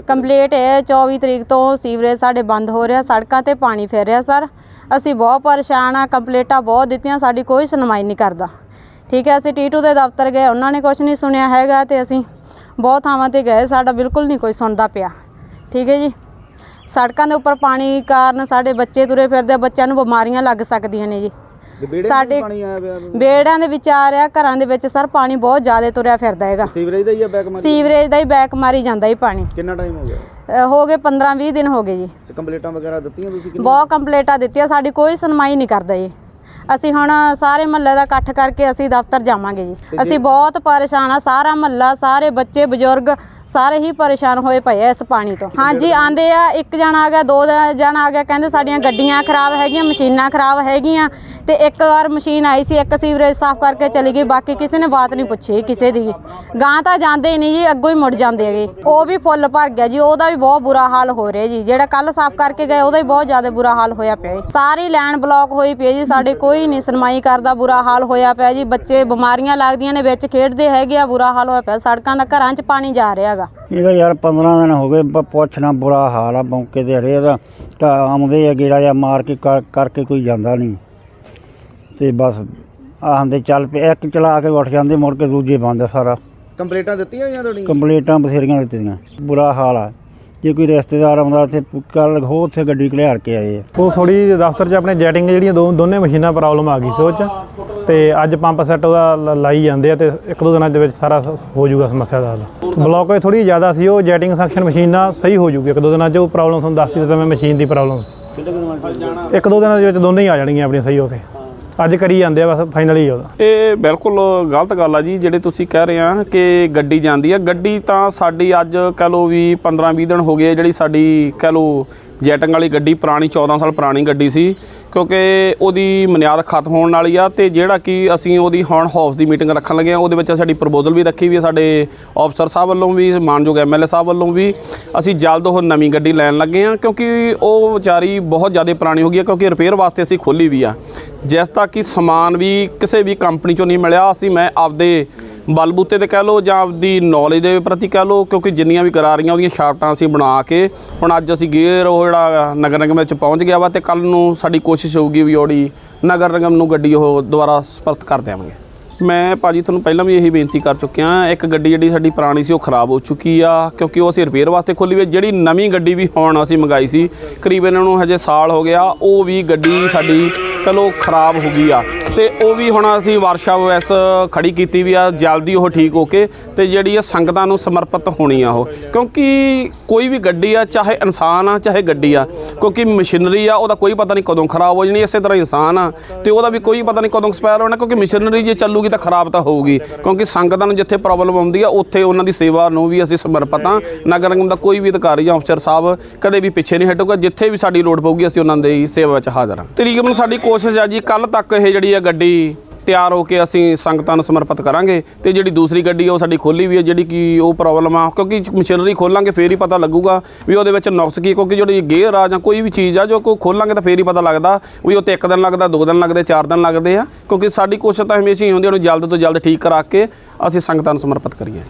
Complete ਹੈ 24 ਤਰੀਕ ਤੋਂ ਸੀਵਰੇਜ ਸਾਡੇ ਬੰਦ ਹੋ ਰਿਹਾ, ਸੜਕਾਂ ਤੇ ਪਾਣੀ ਫਿਰ ਰਿਹਾ, ਸਰ। ਅਸੀਂ ਬਹੁਤ ਪਰੇਸ਼ਾਨ ਆ, ਕੰਪਲੀਟਾਂ ਬਹੁਤ ਦਿੱਤੀਆਂ, ਸਾਡੀ ਕੋਈ ਸੁਣਵਾਈ ਨਹੀਂ ਕਰਦਾ। ਠੀਕ ਹੈ, ਅਸੀਂ ਟੀਟੂ ਦੇ ਦਫ਼ਤਰ ਗਏ, ਉਹਨਾਂ ਨੇ ਕੁਝ ਨਹੀਂ ਸੁਣਿਆ ਹੈਗਾ ਤੇ ਅਸੀਂ ਬਹੁਤ ਥਾਵਾਂ ਤੇ ਗਏ, ਸਾਡਾ ਬਿਲਕੁਲ ਨਹੀਂ ਕੋਈ ਸੁਣਦਾ ਪਿਆ। ਠੀਕ ਹੈ ਜੀ? ਸੜਕਾਂ ਦੇ ਉੱਪਰ ਪਾਣੀ ਕਾਰਨ ਸਾਡੇ ਬੱਚੇ ਤੁਰੇ ਫਿਰਦੇ ਬੱਚਿਆਂ ਨੂੰ ਬਿਮਾਰੀਆਂ ਲੱਗ ਸਕਦੀਆਂ ਨੇ ਜੀ। ਸਾਡੇ- ਪਾਣੀ ਆਇਆ ਪਿਆ ਬੇੜਾਂ ਦੇ ਵਿੱਚ ਆ ਰਿਹਾ ਘਰਾਂ ਦੇ ਵਿੱਚ ਸਰ ਪਾਣੀ ਬਹੁਤ ਜ਼ਿਆਦਾ ਤੁਰਿਆ ਫਿਰਦਾ ਹੈਗਾ। ਸੀਵਰੇਜ ਦਾ ਹੀ ਆ ਬੈਕ ਮਾਰੀ ਸੀਵਰੇਜ ਦਾ ਹੀ ਬੈਕ ਮਾਰੀ ਜਾਂਦਾ ਹੀ ਪਾਣੀ। ਕਿੰਨਾ ਟਾਈਮ ਹੋ ਗਿਆ? ਅ, ਹੋ ਗਏ 15 20 ਦਿਨ ਹੋ ਗਏ ਜੀ। ਤੇ ਕੰਪਲੀਟਾਂ ਵਗੈਰਾ ਦਿੱਤੀਆਂ ਤੁਸੀਂ ਕਿੰਨੀ ਬਹੁਤ ਕੰਪਲੇਂਟਾਂ ਦਿੱਤੀਆਂ ਸਾਡੀ ਕੋਈ ਸੁਣਵਾਈ ਨਹੀਂ ਕਰਦਾ ਜੀ। ਅਸੀਂ ਹੁਣ ਸਾਰੇ ਮਹੱਲੇ ਦਾ ਇਕੱਠ ਕਰਕੇ ਅਸੀਂ ਦਫ਼ਤਰ ਜਾਵਾਂਗੇ ਜੀ। ਅਸੀਂ ਬਹੁਤ ਪਰੇਸ਼ਾਨ ਆ ਸਾਰਾ ਮਹੱਲਾ ਸਾਰੇ ਬੱਚੇ ਬਜ਼ੁਰਗ ਸਾਰੇ ਹੀ ਪਰੇਸ਼ਾਨ ਹੋਏ ਪਏ ਆ ਇਸ ਪਾਣੀ ਤੋਂ। ਹਾਂਜੀ ਆਂਦੇ ਆ ਇੱਕ ਜਣਾ ਆ ਗਿਆ ਦੋ ਦ- ਜਣਾ ਆ ਗਿਆ ਕਹਿੰਦੇ ਸਾਡੀਆਂ ਗੱਡੀਆਂ ਖਰਾਬ ਹੈਗੀਆਂ ਮਸ਼ੀਨਾਂ ਖਰਾਬ ਹੈਗੀਆਂ ਤੇ ਇੱਕ ਵਾਰ ਮਸ਼ੀਨ ਆਈ ਸੀ, ਇੱਕ ਸੀਵਰੇਜ ਸਾਫ਼ ਕਰਕੇ ਚਲੀ ਗਈ, ਬਾਕੀ ਕਿਸੇ ਨੇ ਬਾਤ ਨਹੀਂ ਪੁੱਛੀ ਕਿਸੇ ਦੀ। ਗਾਂ ਤਾਂ ਜਾਂਦੇ ਹੀ ਨਹੀਂ ਜੀ, ਅੱਗੋਂ ਹੀ ਮੁੜ ਜਾਂਦੇ ਹੈਗੇ। ਉਹ ਵੀ ਫੁੱਲ ਭਰ ਗਿਆ ਜੀ, ਉਹਦਾ ਵੀ ਬਹੁਤ ਬੁਰਾ ਹਾਲ ਹੋ ਰਿਹਾ ਜੀ। ਜਿਹੜਾ ਕੱਲ ਸਾਫ਼ ਕਰਕੇ ਗਏ, ਉਹਦਾ ਵੀ ਬਹੁਤ ਜ਼ਿਆਦਾ ਬੁਰਾ ਹਾਲ ਹੋਇਆ ਪਿਆ ਸਾਰੀ ਲਾਈਨ ਬਲੌਕ ਹੋਈ ਪਈ ਜੀ, ਸਾਡੇ ਕੋਈ ਨਹੀਂ ਸੁਣਵਾਈ ਕਰਦਾ, ਬੁਰਾ ਹਾਲ ਹੋਇਆ ਪਿਆ ਜੀ। ਬੱਚੇ ਬਿਮਾਰੀਆਂ ਲੱਗਦੀਆਂ ਨੇ, ਵਿੱਚ ਖੇਡਦੇ ਹੈਗੇ ਆ, ਬੁਰਾ ਹਾਲ ਹੋਇਆ ਪਿਆ। ਸੜਕਾਂ ਦਾ ਘਰਾਂ 'ਚ ਪਾਣੀ ਜਾ ਰਿਹਾ ਹੈਗਾ। ਇਹਦਾ ਯਾਰ 15 ਦਿਨ ਹੋ ਗਏ, ਪ- ਪੁੱਛਣਾ ਬੁਰਾ ਹਾਲ ਆ, ਮੌਕੇ ਤੇ ਹਰੇ ਦਾ ਤਾਂ ਆਉਂਦੇ ਆ ਗੇੜਾ ਜਾਂ ਮਾਰ ਕੇ, ਕਰ- ਕਰਕੇ ਕੋਈ ਜਾਂਦਾ ਨਹੀਂ। ਤੇ ਬਸ ਆਂਦੇ ਚੱਲ ਪਏ ਇੱਕ ਚਲਾ ਕੇ ਉੱਠ ਜਾਂਦੇ ਮੁੜ ਕੇ ਦੂਜੇ ਬੰਦ ਆ ਸਾਰਾ। ਕੰਪਲੀਟਾਂ ਦਿੱਤੀਆਂ ਹੋਈਆਂ ਤੁਹਾਡੀਆਂ? ਕੰਪਲੀਟਾਂ ਬਥੇਰੀਆਂ ਦਿੱਤੀਆਂ। ਬੁਰਾ ਹਾਲ ਆ। ਜੇ ਕੋਈ ਰਿਸ਼ਤੇਦਾਰ ਆਉਂਦਾ ਤੇ ਕੱਲ ਹੋ ਉੱਥੇ ਗੱਡੀ ਘਲਿਆੜ ਕੇ ਆਏ ਆ। ਉਹ ਥੋੜੀ ਦਫ਼ਤਰ 'ਚ ਆਪਣੇ ਜੈਟਿੰਗ ਜਿਹੜੀਆਂ ਦੋ ਦੋਨੇ ਮਸ਼ੀਨਾਂ ਪ੍ਰੋਬਲਮ ਆ ਗਈ ਸੀ ਉਹ 'ਚ। ਤੇ ਅੱਜ ਪੰਪ ਸੈੱਟ ਉਹਦਾ ਲ- ਲਾਈ ਜਾਂਦੇ ਆ ਤੇ ਇੱਕ ਦੋ ਦਿਨਾਂ ਦੇ ਵਿੱਚ ਸਾਰਾ ਸ- ਹੋ ਜਾਊਗਾ ਸਮੱਸਿਆ ਦਾ ਹੱਲ। ਬਲੌਕ ਥੋੜੀ ਜ਼ਿਆਦਾ ਸੀ ਉਹ ਜੈਟਿੰਗ ਸੈਕਸ਼ਨ ਮਸ਼ੀਨਾਂ ਸਹੀ ਹੋ ਜਾਊਗੀ। ਇੱਕ ਦੋ ਦਿਨਾਂ 'ਚ ਉਹ ਪ੍ਰੋਬਲਮ ਤੁਹਾਨੂੰ ਦੱਸ ਦਿੱਤਾ ਮੈਂ ਮਸ਼ੀਨ ਦੀ ਪ੍ਰੋਬਲਮ ਸੀ। ਇੱਕ ਦੋ ਦਿਨਾਂ ਦੇ ਵਿੱਚ ਦੋਨੇ ਹੀ ਆ ਜਾਣਗੀਆਂ ਆਪਣੀਆਂ ਸਹੀ ਹੋ ਕੇ। ਅੱਜ ਕਰੀ ਜਾਂਦੇ ਆ ਬਸ ਫਾਈਨਲੀ ਉਹਦਾ। ਇਹ ਬਿਲਕੁਲ ਗਲਤ ਗੱਲ ਆ ਜੀ, ਜਿਹੜੇ ਤੁਸੀਂ ਕਹਿ ਰਹੇ ਆ ਕਿ ਗੱਡੀ ਜਾਂਦੀ ਆ। ਗੱਡੀ ਤਾਂ ਸਾਡੀ ਅੱਜ ਕਹਿ ਲਓ ਵੀ 15 20 ਦਿਨ ਹੋ ਗਏ ਜਿਹੜੀ ਸਾਡੀ ਕਹਿ ਲਓ ਜੈਟਿੰਗ ਵਾਲੀ ਗੱਡੀ, ਪੁਰਾਣੀ 14 ਸਾਲ ਪੁਰਾਣੀ ਗੱਡੀ ਸੀ। ਕਿਉਂਕਿ ਉਹਦੀ ਮਨਿਆਦ ਖਤਮ ਹੋਣ ਵਾਲੀ ਆ ਤੇ ਜਿਹੜਾ ਕਿ ਅਸੀਂ ਉਹਦੀ ਹੁਣ ਹਾਊਸ ਦੀ ਮੀਟਿੰਗ ਰੱਖਣ ਲੱਗੇ ਆ, ਉਹਦੇ ਵਿੱਚ ਸਾਡੀ ਪ੍ਰਪੋਜ਼ਲ ਵੀ ਰੱਖੀ ਵੀ ਆ, ਸਾਡੇ ਅਫਸਰ ਸਾਹਿਬ ਵੱਲੋਂ ਵੀ, ਮਾਨਯੋਗ ਐਮਐਲਏ ਸਾਹਿਬ ਵੱਲੋਂ ਵੀ। ਅਸੀਂ ਜਲਦ ਉਹ ਨਵੀਂ ਗੱਡੀ ਲੈਣ ਲੱਗੇ ਆ ਕਿਉਂਕਿ ਉਹ ਵਿਚਾਰੀ ਬਹੁਤ ਜ਼ਿਆਦਾ ਪੁਰਾਣੀ ਹੋ ਗਈ ਆ ਕਿਉਂਕਿ ਰਿਪੇਅਰ ਵਾਸਤੇ ਅਸੀਂ ਖੋਲੀ ਵੀ ਆ। ਜਿਸ ਤੱਕ ਕਿ ਸਮਾਨ ਵੀ ਕਿਸੇ ਵੀ ਕੰਪਨੀ ਚੋਂ ਨਹੀਂ ਮਿਲਿਆ, ਅਸੀਂ ਮੈਂ ਆਪਦੇ ਬਲਬੂਤੇ ਤੇ ਕਹਿ ਲਓ ਜਾਂ ਆਪਦੀ ਨੌਲੇਜ ਦੇ ਪ੍ਰਤੀ ਕਹਿ ਲਓ, ਕਿਉਂਕਿ ਜਿੰਨੀਆਂ ਵੀ ਕਰਾ ਰਹੀਆਂ ਉਹਦੀਆਂ ਸ਼ਾਫਟਾਂ ਅਸੀਂ ਬਣਾ ਕੇ, ਹੁਣ ਅੱਜ ਅਸੀਂ ਗੇਅਰ ਉਹ ਜਿਹੜਾ ਨਗਰ ਨਿਗਮ ਵਿੱਚ ਪਹੁੰਚ ਗਿਆ ਵਾ ਤੇ ਕੱਲ ਨੂੰ ਸਾਡੀ ਕੋਸ਼ਿਸ਼ ਹੋਊਗੀ ਵੀ ਉਹਦੀ ਨਗਰ ਨਿਗਮ ਨੂੰ ਗੱਡੀ ਉਹ ਦੁਬਾਰਾ ਸਪਰਤ ਕਰ ਦੇਵਾਂਗੇ। ਮੈਂ ਭਾਜੀ ਤੁਹਾਨੂੰ ਪਹਿਲਾਂ ਵੀ ਇਹੀ ਬੇਨਤੀ ਕਰ ਚੁੱਕਿਆ, ਇੱਕ ਗੱਡੀ ਜਿਹੜੀ ਸਾਡੀ ਪੁਰਾਣੀ ਸੀ ਉਹ ਖਰਾਬ ਹੋ ਚੁੱਕੀ ਆ, ਕਿਉਂਕਿ ਉਹ ਅਸੀਂ ਰਿਪੇਅਰ ਵਾਸਤੇ ਖੋਲੀ ਵੀ ਜਿਹੜੀ ਨਵੀਂ ਗੱਡੀ ਵੀ ਹੁਣ ਅਸੀਂ ਮੰਗਾਈ ਸੀ, ਕਰੀਬ ਇਹਨਾਂ ਨੂੰ ਹਜੇ ਸਾਲ ਹੋ ਗਿਆ, ਉਹ ਵੀ ਗੱਡੀ ਸਾਡੀ ਚਲੋ ਖਰਾਬ ਹੋ ਗਈ ਆ। ਤੇ ਉਹ ਵੀ ਹੁਣ ਅਸੀਂ ਵਰਕਸ਼ਾਪ ਵੈਸ ਖੜੀ ਕੀਤੀ ਵੀ ਆ, ਜਲਦੀ ਉਹ ਠੀਕ ਹੋ ਕੇ ਤੇ ਜਿਹੜੀ ਆ ਸੰਗਤਾਂ ਨੂੰ ਸਮਰਪਿਤ ਹੋਣੀ ਆ ਉਹ। ਕਿਉਂਕਿ ਕੋਈ ਵੀ ਗੱਡੀ ਆ, ਚਾਹੇ ਇਨਸਾਨ ਆ, ਚਾਹੇ ਗੱਡੀ ਆ, ਕਿਉਂਕਿ ਮਸ਼ੀਨਰੀ ਆ, ਉਹਦਾ ਕੋਈ ਪਤਾ ਨਹੀਂ ਕਦੋਂ ਖਰਾਬ ਹੋ ਜਾਣੀ, ਇਸੇ ਤਰ੍ਹਾਂ ਇਨਸਾਨ ਆ। ਤੇ ਉਹਦਾ ਵੀ ਕੋਈ ਪਤਾ ਨਹੀਂ ਕਦੋਂ ਐਕਸਪਾਇਰ ਹੋਣਾ, ਕਿਉਂਕਿ ਮਸ਼ੀਨਰੀ ਜੇ ਚੱਲੂਗੀ ਤਾਂ ਖਰਾਬ ਤਾਂ ਹੋਊਗੀ। ਕਿਉਂਕਿ ਸੰਗਤਾਂ ਨੂੰ ਜਿੱਥੇ ਪ੍ਰੋਬਲਮ ਆਉਂਦੀ ਆ, ਉੱਥੇ ਉਹਨਾਂ ਦੀ ਸੇਵਾ ਨੂੰ ਵੀ ਅਸੀਂ ਸਮਰਪਿਤ ਆ। ਨਗਰ ਨਿਗਮ ਦਾ ਕੋਈ ਵੀ ਅਧਿਕਾਰੀ ਜਾਂ ਅਫਸਰ ਸਾਹਿਬ ਕਦੇ ਵੀ ਪਿੱਛੇ ਨਹੀਂ ਹਟੂਗਾ, ਜਿੱਥੇ ਵੀ ਸਾਡੀ ਲੋੜ ਪਊਗੀ, ਅਸੀਂ ਉਹਨਾਂ ਦੀ ਸੇਵਾ ਵਿੱਚ ਹਾਜ਼ਰ ਹਾਂ ਤਕਰੀਬਨ ਸਾਡੀ ਕੋਸ਼ਿਸ਼ ਆ ਜੀ ਕੱਲ ਤੱਕ ਇਹ ਜਿਹੜੀ ਆ ਗੱਡੀ ਤਿਆਰ ਹੋ ਕੇ ਅਸੀਂ ਸੰਗਤਾਂ ਨੂੰ ਸਮਰਪਿਤ ਕਰਾਂਗੇ ਤੇ ਜਿਹੜੀ ਦੂਸਰੀ ਗੱਡੀ ਆ, ਉਹ ਸਾਡੀ ਖੋਲੀ ਵੀ ਹੈ ਜਿਹੜੀ ਕਿ ਉਹ ਪ੍ਰੋਬਲਮ ਆ, ਕਿਉਂਕਿ ਮਸ਼ੀਨਰੀ ਖੋਲਾਂਗੇ, ਫੇਰ ਹੀ ਪਤਾ ਲੱਗੂਗਾ ਵੀ ਉਹਦੇ ਵਿੱਚ ਨੁਕਸ ਕੀ ਕਿਉਂਕਿ ਜਿਹੜੀ ਗੇਅਰ ਆ ਜਾਂ ਕੋਈ ਵੀ ਚੀਜ਼ ਆ, ਜੋ ਕੋ ਖੋਲਾਂਗੇ ਤਾਂ ਫੇਰ ਹੀ ਪਤਾ ਲੱਗਦਾ ਵੀ ਉਹ ਤੇ ਇੱਕ ਦਿਨ ਲੱਗਦਾ, ਦੋ ਦਿਨ ਲੱਗਦੇ, ਚਾਰ ਦਿਨ ਲੱਗਦੇ ਆ, ਕਿਉਂਕਿ ਸਾਡੀ ਕੋਸ਼ਿਸ਼ ਤਾਂ ਹਮੇਸ਼ਾ ਹੀ ਹੁੰਦੀ ਉਹਨੂੰ ਜਲਦ ਤੋਂ ਜਲਦ ਠੀਕ ਕਰਾ ਕੇ ਅਸੀਂ ਸੰਗਤਾਂ ਨੂੰ ਸਮਰਪਿਤ ਕਰੀਏ।